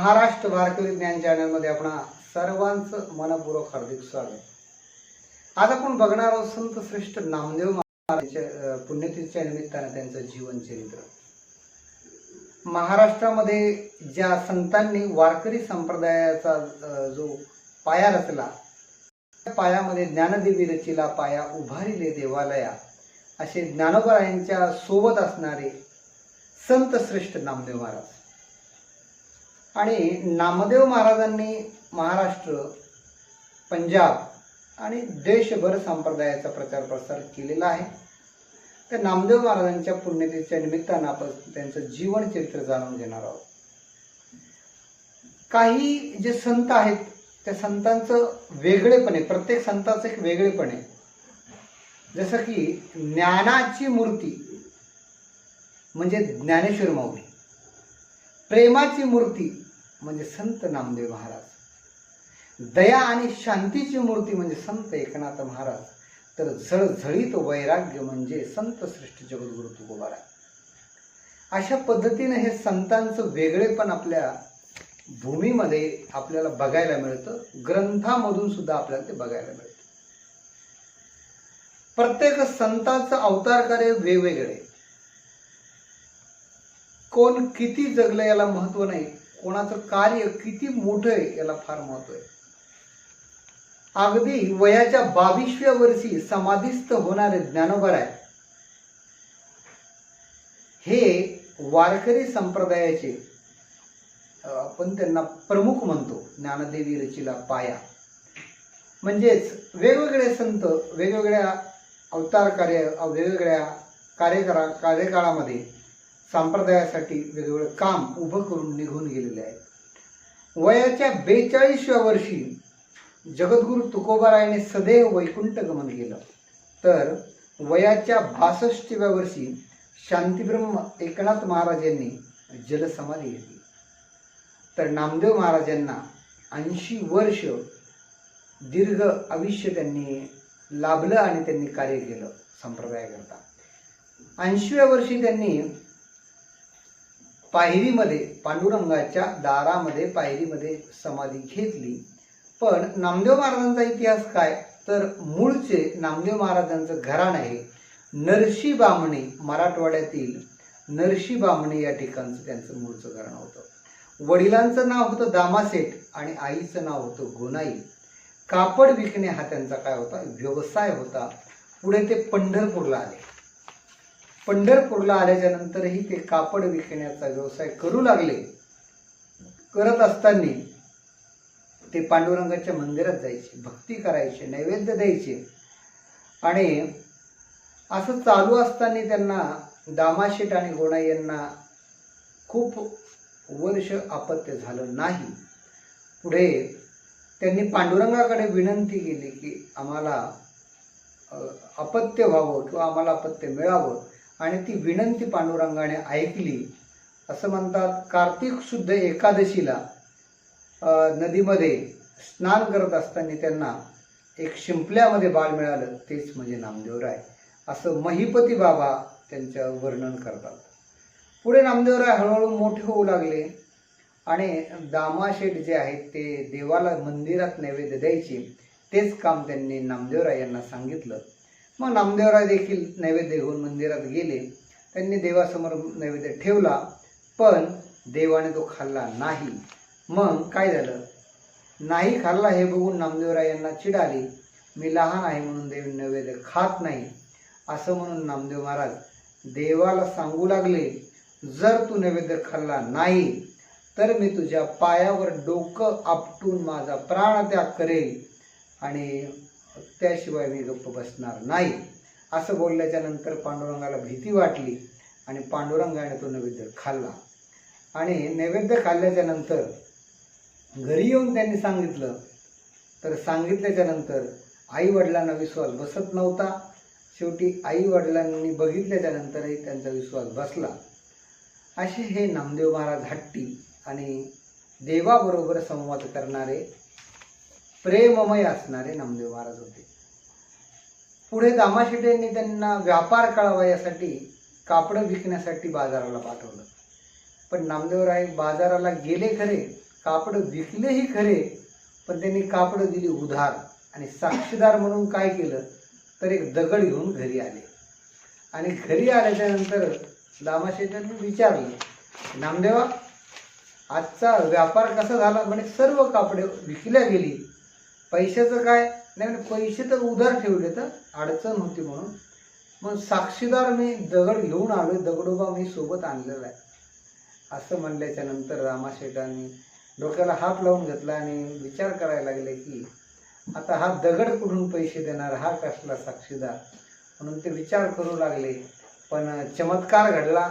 महाराष्ट्र वारकरी ज्ञान चॅनलमध्ये आपण सर्वांचं मनपूर्वक हार्दिक स्वागत. आज आपण बघणार आहोत संत श्रेष्ठ नामदेव महाराजांच्या पुण्यतिथीच्या निमित्तानं त्यांचं जीवनचरित्र महाराष्ट्रामध्ये ज्या संतांनी वारकरी संप्रदायाचा जो पाया रचला त्या पायामध्ये ज्ञानदेवी रचिला पाया उभारिले देवालया असे ज्ञानोबरायांच्या सोबत असणारे संत श्रेष्ठ नामदेव महाराज. आणि नामदेव महाराजांनी महाराष्ट्र पंजाब आणि देशभर संप्रदायाचा प्रचार प्रसार केलेला आहे. त्या नामदेव महाराजांच्या पुण्यतिथीच्या निमित्तानं आपण त्यांचं जीवनचरित्र जाणून घेणार आहोत. काही जे संत आहेत त्या संतांचं वेगळेपणे प्रत्येक संताचं एक वेगळेपणे. जसं की ज्ञानाची मूर्ती म्हणजे ज्ञानेश्वर माऊली. प्रेमाची मूर्ती म्हणजे संत नामदेव महाराज. दया आणि शांतीची मूर्ती म्हणजे संत एकनाथ महाराज. तर झळझळीत वैराग्य म्हणजे संत श्रेष्ठ जगद्गुरु तुकोबाराय. अशा पद्धतीने हे संतांचं वेगळेपण आपल्या भूमीमध्ये आपल्याला बघायला मिळतं. ग्रंथामधून सुद्धा आपल्याला ते बघायला मिळतं. प्रत्येक संतांचं अवतार कार्य वेगवेगळे. कोण किती जगलं याला महत्त्व नाही. कोणाचं कार्य किती मोठं आहे याला फार महत्त्व आहे. अगदी वयाच्या बावीसव्या वर्षी समाधीस्थ होणारे ज्ञानोबर आहे हे वारकरी संप्रदायाचे आपण त्यांना प्रमुख म्हणतो ज्ञानदेवी रचिला पाया. म्हणजेच वेगवेगळे संत वेगवेगळ्या अवतार कार्य वेगवेगळ्या कार्यकारा कार्यकाळामध्ये संप्रदायासाठी वेगवेगळं काम उभं करून निघून गेलेले आहेत वयाच्या बेचाळीसव्या वर्षी जगद्गुरु तुकोबारायने सदैव वैकुंठ गमन केलं. तर वयाच्या बासष्टव्या वर्षी शांतीब्रह्म एकनाथ महाराज यांनी जलसमाधी घेतली. तर नामदेव महाराजांना ऐंशी वर्ष दीर्घ आयुष्य त्यांनी लाभलं आणि त्यांनी कार्य केलं संप्रदायाकरता. ऐंशीव्या वर्षी त्यांनी पायरीमध्ये पांडुरंगाच्या दारामध्ये पायरीमध्ये समाधी घेतली. पण नामदेव महाराजांचा इतिहास काय? तर मूळचे नामदेव महाराजांचं घराण आहे नरशी बामणे मराठवाड्यातील. नरशी बामणे या ठिकाणचं त्यांचं मूळचं घराणं होतं. वडिलांचं नाव होतं दामासेठ आणि आईचं नाव होतं गोनाई. कापड विकणे हा त्यांचा काय होता? व्यवसाय होता. पुढे ते पंढरपूरला आले. पंढरपूरला आल्याच्या नंतरही ते कापड विकण्याचा व्यवसाय करू लागले. करत असताना ते पांडुरंगाच्या मंदिरात जायचे भक्ती करायचे नैवेद्य द्यायचे. आणि असं चालू असताना त्यांना दामाशेट आणि गोणाई यांना खूप वर्ष अपत्य झालं नाही. पुढे त्यांनी पांडुरंगाकडे विनंती केली की आम्हाला अपत्य व्हावं किंवा आम्हाला अपत्य मिळावं. आणि ती विनंती पांडुरंगाने ऐकली. असं म्हणतात कार्तिक शुद्ध एकादशीला नदीमध्ये स्नान करत असताना त्यांना एक शिंपल्यामध्ये बाळ मिळालं तेच म्हणजे नामदेवराय असं महिपती बाबा त्यांचं वर्णन करतात. पुढे नामदेवराय हळूहळू मोठे होऊ लागले आणि दामाशेठ जे आहेत ते देवाला मंदिरात नैवेद्य द्यायचे तेच काम त्यांनी नामदेवराय यांना सांगितलं. मग नामदेवराय देखील नैवेद्य घेऊन मंदिरात गेले. त्यांनी देवासमोर नैवेद्य ठेवला पण देवाने तो खाल्ला नाही. मग काय झालं? नाही खाल्ला हे बघून नामदेवराय यांना चिड आली मी लहान आहे म्हणून देव नैवेद्य खात नाही. असं म्हणून नामदेव महाराज देवाला सांगू लागले जर तू नैवेद्य खाल्ला नाही तर मी तुझ्या पायावर डोकं आपटून माझा प्राणत्याग करेल. आणि त्याशिवाय मी गप्प बसणार नाही. असं बोलल्याच्या नंतर पांडुरंगाला भीती वाटली आणि पांडुरंगाने तो नैवेद्य खाल्ला. आणि नैवेद्य खाल्ल्याच्या नंतर घरी येऊन त्यांनी सांगितलं. तर सांगितल्याच्या नंतर आई वडिलांना विश्वास बसत नव्हता. शेवटी आई वडिलांनी बघितल्याच्या नंतरही त्यांचा विश्वास बसला. असे हे नामदेव महाराज हट्टी आणि देवाबरोबर संवाद करणारे प्रेममय असणारे नामदेव महाराज होते. पुढे दामाशेट्यांनी त्यांना व्यापार कळावा यासाठी कापडं विकण्यासाठी बाजाराला पाठवलं. पण नामदेवराय बाजाराला गेले खरे कापड विकलेही खरे पण त्यांनी कापड दिली उधार आणि साक्षीदार म्हणून काय केलं? तर एक दगड घेऊन घरी आले. आणि घरी आल्याच्यानंतर दामाशेठांनी विचारलं नामदेवा आजचा व्यापार कसा झाला? म्हणजे सर्व कापडे विकल्या गेली. पैशाचं काय? नाही म्हणजे पैसे तर उधार ठेवले तर अडचण होती म्हणून. मग साक्षीदार मी दगड घेऊन आलो दगडोबा मी सोबत आणलेला आहे. असं म्हणल्याच्या नंतर रामाशेठांनी डोक्याला हात लावून घेतला आणि विचार करायला लागले की आता हा दगड कुठून पैसे देणार? हा कसला साक्षीदार? म्हणून ते विचार करू लागले. पण चमत्कार घडला.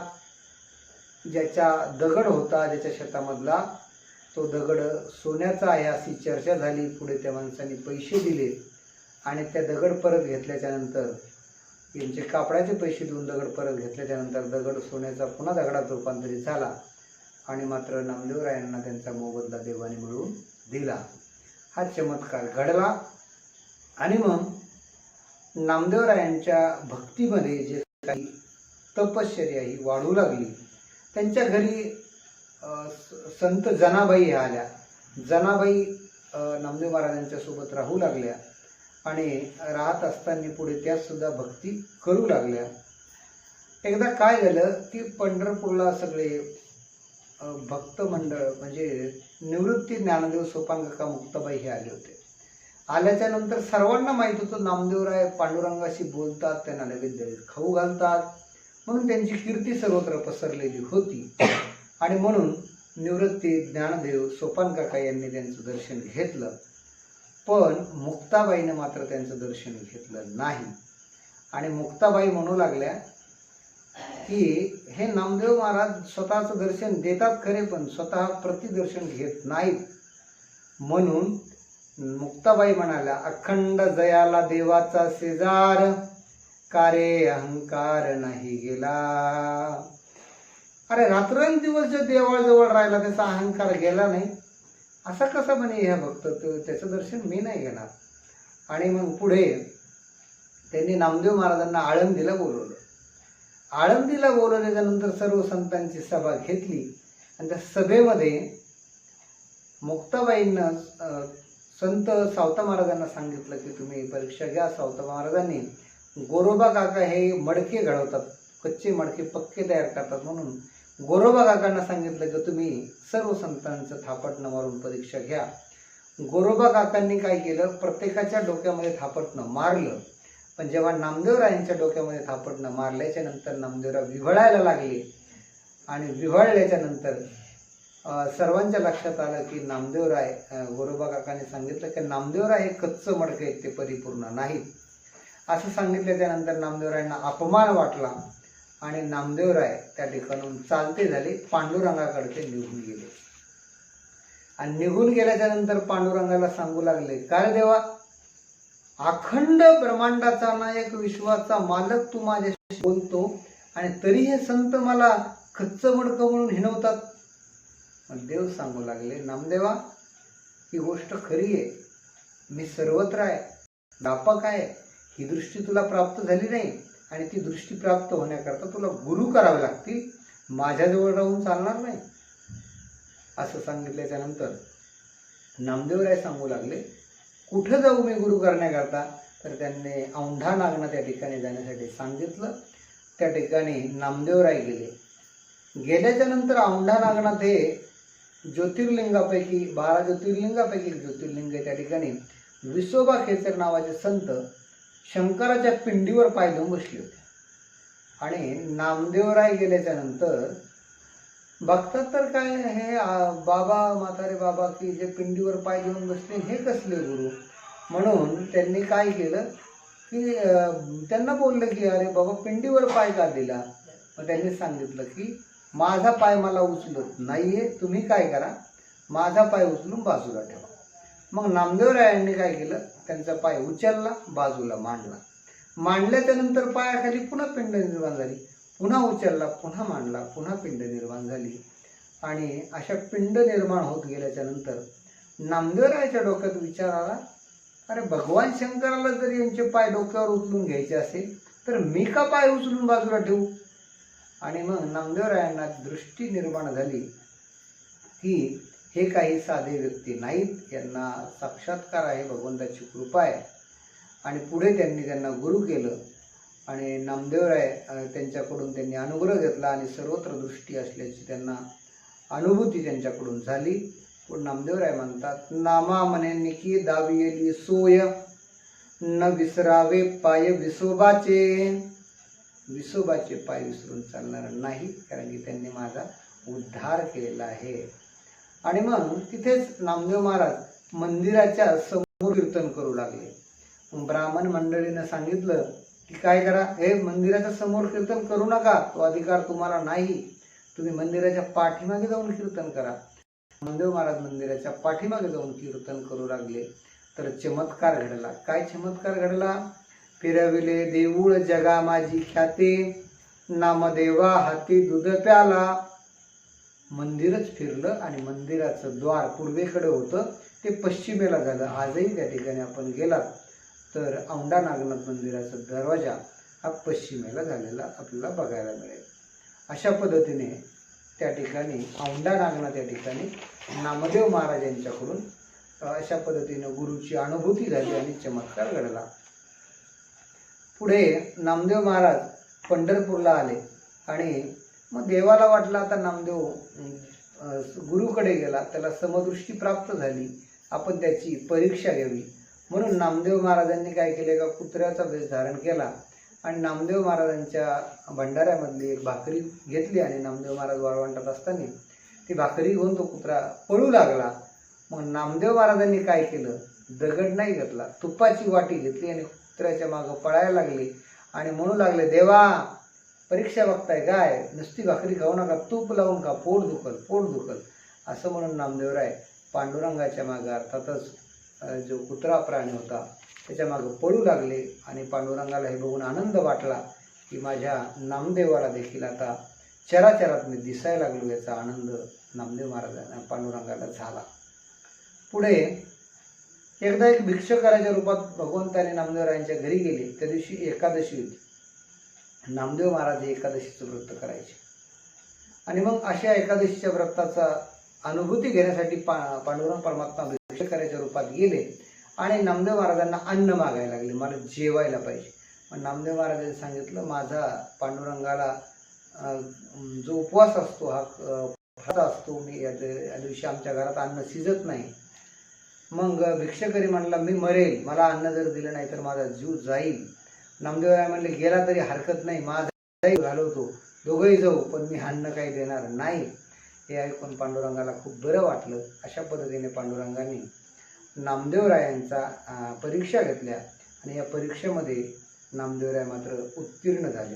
ज्याचा दगड होता ज्याच्या शेतामधला तो दगड सोन्याचा आहे अशी चर्चा झाली. पुढे त्या माणसाने पैसे दिले आणि त्या दगड परत घेतल्याच्या नंतर यांचे कापडाचे पैसे देऊन दगड परत घेतल्याच्या नंतर दगड सोन्याचा पुन्हा दगडात रूपांतरित झाला आणि मात्र नामदेवरायांना त्यांचा मोबदला देवाने मिळवून दिला. हा चमत्कार घडला आणि मग नामदेवरायांच्या भक्तीमध्ये जे काही तपश्चर्या ही वाढू लागली. त्यांच्या घरी संत जनाबाई ह्या आल्या. जनाबाई नामदेव महाराजांच्या सोबत राहू लागल्या आणि राहत असताना पुढे त्या सुद्धा भक्ती करू लागल्या. एकदा काय झालं की पंढरपूरला सगळे भक्त मंडळ म्हणजे निवृत्ती ज्ञानदेव सोपांगका मुक्ताबाई हे आले होते. आल्याच्यानंतर सर्वांना माहीत होतं नामदेवराय पांडुरंगाशी बोलतात त्यांना नैवेद्य खाऊ घालतात. म्हणून त्यांची कीर्ती सर्वत्र पसरलेली होती. आणि म्हणून निवृत्ती ज्ञानदेव सोपान काका यांनी त्यांचं दर्शन घेतलं. पण मुक्ताबाईनं मात्र त्यांचं दर्शन घेतलं नाही. आणि मुक्ताबाई म्हणू लागल्या की हे नामदेव महाराज स्वतःचं दर्शन देतात खरे पण स्वतः प्रतिदर्शन घेत नाहीत. म्हणून मुक्ताबाई म्हणाल्या अखंड जयाला देवाचा शेजार कारे अहंकार नाही गेला. अरे रात्रंदिवस जे देवाजवळ राहिला त्याचा अहंकार गेला नाही. असा कसा म्हणे ह्या भक्त? तो त्याचं दर्शन मी नाही घेणार. आणि मग पुढे त्यांनी नामदेव महाराजांना आळंदीला बोलवलं. आळंदीला बोलवल्याच्यानंतर सर्व संतांची सभा घेतली. आणि त्या सभेमध्ये मुक्ताबाईंना संत सावता महाराजांना सांगितलं की तुम्ही परीक्षा घ्या सावता महाराजांनी. गोरोबा काका हे मडके घडवतात. कच्चे मडके पक्के तयार करतात म्हणून. गोरोबा काकांना सांगितलं की तुम्ही सर्व संतांचं थापटणं मारून परीक्षा घ्या. गोरोबा काकांनी काय केलं? प्रत्येकाच्या डोक्यामध्ये थापटणं मारलं. पण जेव्हा नामदेवरायांच्या डोक्यामध्ये थापटणं मारल्याच्या नंतर नामदेवराव विव्हळायला लागले. आणि विव्हळल्याच्या नंतर सर्वांच्या लक्षात आलं की नामदेवराय गोरोबा काकाने सांगितलं की नामदेवराय हे कच्चं मडकं आहेत ते परिपूर्ण नाहीत. असं सांगितल्याच्या नंतर नामदेवरायांना अपमान वाटला. आणि नामदेवराय त्या ठिकाणून चालते झाले पांडुरंगाकडचे निघून गेले. आणि निघून गेल्याच्यानंतर पांडुरंगाला सांगू लागले काय देवा अखंड ब्रह्मांडाचा नायक विश्वाचा मालक तू माझ्याशी बोलतो आणि तरी हे संत मला खच्च मडकं म्हणून हिणवतात. मग देव सांगू लागले नामदेवा ही गोष्ट खरी आहे. मी सर्वत्र आहे. व्यापक आहे. ही दृष्टी तुला प्राप्त झाली नाही. आणि ती दृष्टी प्राप्त होण्याकरता तुला गुरु करावे लागतील. माझ्याजवळ राहून चालणार नाही. असं सांगितल्याच्या नंतर नामदेवराय सांगू लागले कुठं जाऊ मी गुरु करण्याकरता? तर त्यांनी औंढा नागना त्या ठिकाणी जाण्यासाठी सांगितलं. त्या ठिकाणी नामदेवराय गेले. गेल्याच्यानंतर औंढा नागनाथ हे ज्योतिर्लिंगापैकी बारा ज्योतिर्लिंगापैकी एक ज्योतिर्लिंग त्या ठिकाणी विसोबा खेचर नावाचे संत शंकराच्या पिंडीवर पाय देऊन बसले होते. आणि नामदेवराय गेल्याच्यानंतर बघतात तर काय हे बाबा म्हातारे बाबा की जे पिंडीवर पाय देऊन बसले हे कसले गुरु? म्हणून त्यांनी काय केलं की त्यांना बोललं की अरे बाबा पिंडीवर पाय का दिला? मग त्यांनी सांगितलं की माझा पाय मला उचलत नाहीये तुम्ही काय करा माझा पाय उचलून बाजूला ठेवा. मग नामदेवरायांनी काय केलं त्यांचा पाय उचलला बाजूला मांडला. मांडल्याच्या नंतर पायाखाली पुन्हा पिंड निर्माण झाली. पुन्हा उचलला पुन्हा मांडला पुन्हा पिंड निर्माण झाली. आणि अशा पिंड निर्माण होत गेल्याच्यानंतर नामदेवरायाच्या डोक्यात विचार आला अरे भगवान शंकराला जर यांचे पाय डोक्यावर उचलून घ्यायचे असेल तर मी का पाय उचलून बाजूला ठेवू? आणि मग नामदेवरायांना दृष्टी निर्माण झाली की हे काही साधे व्यक्ती नाहीत. यांना साक्षात्कार आहे भगवंताची कृपा आहे. आणि पुढे त्यांनी त्यांना गुरु केलं आणि नामदेवराय त्यांच्याकडून त्यांनी अनुग्रह घेतला आणि सर्वत्र दृष्टी असल्याची त्यांना अनुभूती त्यांच्याकडून झाली. पण नामदेवराय म्हणतात नामा म्हणे निकी दावियली सोय न विसरावे पाय विसोबाचे. विसोबाचे पाय विसरून चालणार नाही कारण की त्यांनी माझा उद्धार केलेला आहे. आणि मग तिथेच नामदेव महाराज मंदिराच्या समोर कीर्तन करू लागले. ब्राह्मण मंडळीनं सांगितलं की काय करा? हे मंदिराच्या समोर कीर्तन करू नका. तो अधिकार तुम्हाला नाही. तुम्ही मंदिराच्या पाठीमागे जाऊन कीर्तन करा. नामदेव महाराज मंदिराच्या पाठीमागे जाऊन कीर्तन करू लागले. तर चमत्कार घडला. काय चमत्कार घडला? फिरविले देऊळ जगा माझी ख्याते. नामदेवा हाती दूध प्याला. मंदिरच फिरलं आणि मंदिराचं द्वार पूर्वेकडे होतं ते पश्चिमेला झालं. आजही त्या ठिकाणी आपण गेलात तर औंढा नागनाथ मंदिराचा दरवाजा हा पश्चिमेला झालेला आपल्याला बघायला मिळेल. अशा पद्धतीने त्या ठिकाणी औंढा नागनाथ या ठिकाणी नामदेव महाराज यांच्याकडून अशा पद्धतीने गुरुची अनुभूती झाली आणि चमत्कार घडला. पुढे नामदेव महाराज पंढरपूरला आले आणि मग देवाला वाटलं आता नामदेव गुरुकडे गेला त्याला समदृष्टी प्राप्त झाली आपण त्याची परीक्षा घ्यावी. म्हणून नामदेव महाराजांनी काय केले का कुत्र्याचा वेश धारण केला आणि नामदेव महाराजांच्या भंडाऱ्यामधली एक भाकरी घेतली आणि नामदेव महाराज वाळवंटात असताना ती भाकरी घेऊन तो कुत्रा पळू लागला. मग नामदेव महाराजांनी काय केलं दगड नाही घेतला तुपाची वाटी घेतली आणि कुत्र्याच्या मागं पळायला लागली आणि म्हणू लागले देवा परीक्षा बघताय काय नुसती भाकरी खाऊ नका तूप लावून खा पोट दुखल पोट दुखल. असं म्हणून नामदेवराय पांडुरंगाच्या मागं अर्थातच जो कुत्रा प्राणी होता त्याच्या मागं पळू लागले आणि पांडुरंगाला हे बघून आनंद वाटला की माझ्या नामदेवाला देखील आता चराचरात मी दिसायला लागलो याचा आनंद नामदेव महाराजांना पांडुरंगाला झाला. पुढे एकदा एक भिक्षकाराच्या रूपात भगवंताने नामदेवरायांच्या घरी गेले. त्या दिवशी एकादशी होती. नामदेव महाराज हे एकादशीचं व्रत करायचे. आणि मग अशा एकादशीच्या व्रताचा अनुभूती घेण्यासाठी पा पांडुरंग परमात्मा भिक्षकाराच्या रूपात गेले आणि नामदेव महाराजांना अन्न मागायला लागले. मला जेवायला पाहिजे. मग नामदेव महाराजांनी सांगितलं माझा पांडुरंगाला जो उपवास असतो हा अं, असतो मी या या दिवशी आमच्या घरात अन्न शिजत नाही. मग भिक्षकरी म्हणला मी मरेल. मला अन्न जर दिलं नाही तर माझा जीव जाईल. नामदेवराय म्हणले गेला तरी हरकत नाही. माझाही घालवतो दोघंही जाऊ पण मी अन्न काही देणार नाही. हे ऐकून पांडुरंगाला खूप बरं वाटलं. अशा पद्धतीने पांडुरंगाने नामदेवरायांचा परीक्षा घेतल्या आणि या परीक्षेमध्ये नामदेवराय मात्र उत्तीर्ण झाले.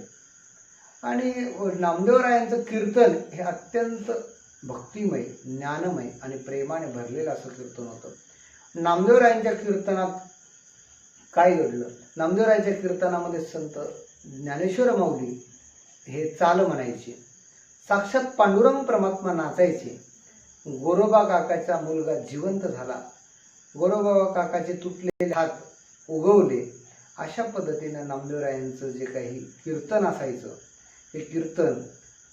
आणि नामदेवरायांचं कीर्तन हे अत्यंत भक्तिमय ज्ञानमय आणि प्रेमाने भरलेलं असं कीर्तन होतं. नामदेवरायांच्या कीर्तनात काय घडलं? नामदेवरायच्या कीर्तनामध्ये संत ज्ञानेश्वर माऊली हे चाल म्हणायचे. साक्षात पांडुरंग परमात्मा नाचायचे. गोरोबा काकाचा मुलगा जिवंत झाला. गोरोबा काकाचे तुटलेले हात उगवले. अशा पद्धतीनं नामदेवरायांचं जे काही कीर्तन असायचं हे कीर्तन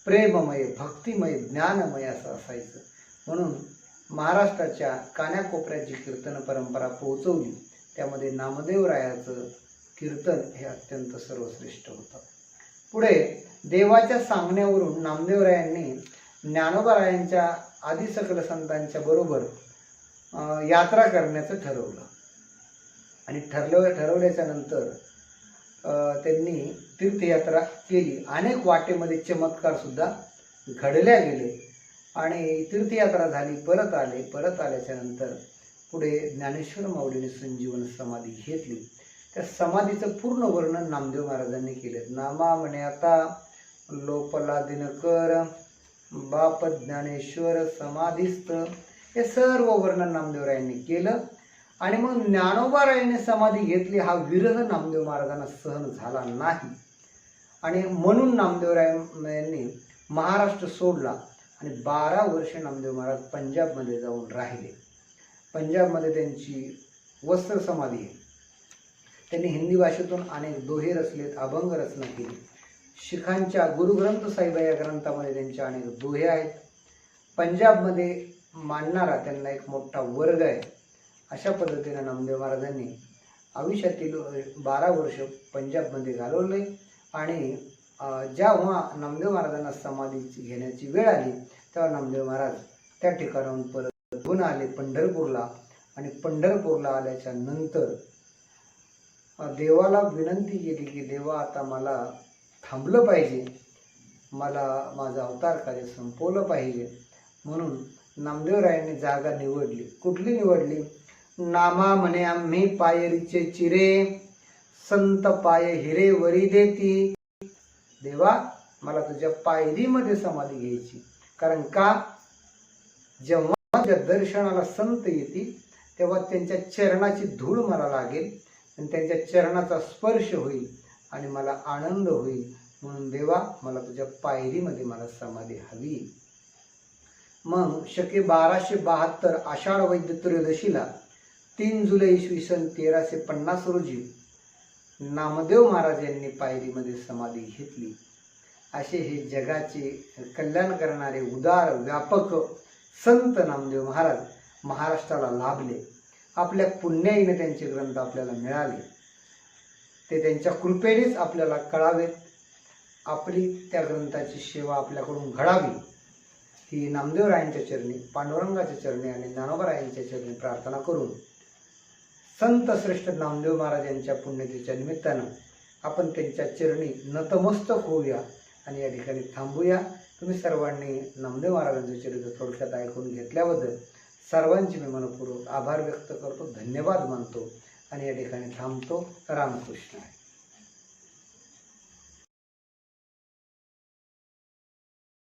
प्रेममय भक्तिमय ज्ञानमय असं असायचं. म्हणून महाराष्ट्राच्या कान्याकोपऱ्याची जी कीर्तन परंपरा पोहोचवली त्यामध्ये नामदेवरायाचं कीर्तन हे अत्यंत सर्वश्रेष्ठ होतं. पुढे देवाच्या सांगण्यावरून नामदेवरायांनी ज्ञानोबारायांच्या आदी सकल संतांच्या बरोबर यात्रा करण्याचं ठरवलं. आणि ठरलं ठरवल्याच्या नंतर त्यांनी तीर्थयात्रा केली. अनेक वाटेमध्ये चमत्कारसुद्धा घडल्या गेले. आणि तीर्थयात्रा झाली परत आले. परत आल्याच्यानंतर पुढे ज्ञानेश्वर माऊलीने संजीवन समाधी घेतली. त्या समाधीचं पूर्ण वर्णन नामदेव महाराजांनी केलं. नामा म्हणे आता लोपला दिनकर बाप ज्ञानेश्वर समाधीस्थ. हे सर्व वर्णन नामदेवरायांनी केलं. आणि मग ज्ञानोबारायांनी समाधी घेतली. हा विरह नामदेव महाराजांना सहन झाला नाही. आणि म्हणून नामदेवराय यांनी महाराष्ट्र सोडला. आणि बारा वर्षे नामदेव महाराज पंजाबमध्ये जाऊन राहिले. पंजाबमध्ये त्यांची वस्त्र समाधी आहे. त्यांनी हिंदी भाषेतून अनेक दोहे रचलेत अभंग रचना केली. शिखांच्या गुरुग्रंथ साहिब या ग्रंथामध्ये त्यांच्या अनेक दोहे आहेत. पंजाबमध्ये मांडणारा त्यांना एक मोठा वर्ग आहे. अशा पद्धतीनं नामदेव महाराजांनी आयुष्यातील बारा वर्ष पंजाबमध्ये घालवले आणि जेव्हा नामदेव महाराजांना समाधी घेण्याची वेळ आली तेव्हा नामदेव महाराज त्या ठिकाणाहून परत घेऊन आले पंढरपूरला आणि पंढरपूरला आल्याच्यानंतर देवाला विनंती केली की देवा आता मला थांबलं पाहिजे. मला माझा अवतार कार्य संपवलं पाहिजे. म्हणून नामदेवरायांनी जागा निवडली. कुठली निवडली? नामा म्हणे आम्ही पायरीचे चिरे संत पाय हिरे वरी देती. देवा मला तुझ्या पायरीमध्ये समाधी घ्यायची. कारण का? जेव्हा माझ्या दर्शनाला संत येतील तेव्हा त्यांच्या चरणाची धूळ मला लागेल आणि त्यांच्या चरणाचा स्पर्श होईल आणि मला आनंद होईल. म्हणून देवा मला तुझ्या पायरीमध्ये मला समाधी हवी. मग शके बाराशे बहात्तर आषाढ वैद्य त्रयोदशीला तीन जुलै इसवी सन तेराशे पन्नास रोजी नामदेव महाराज यांनी पायरीमध्ये समाधी घेतली. असे हे जगाचे कल्याण करणारे उदार व्यापक संत नामदेव महाराज महाराष्ट्राला लाभले. आपल्या पुण्याईने त्यांचे ग्रंथ आपल्याला मिळाले. ते त्यांच्या कृपेनेच आपल्याला कळावेत. आपली त्या ग्रंथाची सेवा आपल्याकडून घडावी. ही नामदेवरायांच्या चरणी पांडुरंगाच्या चरणी आणि ज्ञानोबरायांच्या चरणी प्रार्थना करून संत श्रेष्ठ नामदेव महाराज यांच्या पुण्यतेच्या निमित्तानं आपण त्यांच्या चरणी नतमस्तक होऊया आणि या ठिकाणी थांबूया. तुम्ही सर्वांनी नामदेव महाराजांचे चरित्र थोडक्यात ऐकून घेतल्याबद्दल सर्वांचे मी मनपूर्वक आभार व्यक्त करतो धन्यवाद मानतो आणि या ठिकाणी थांबतो. रामकृष्ण आहे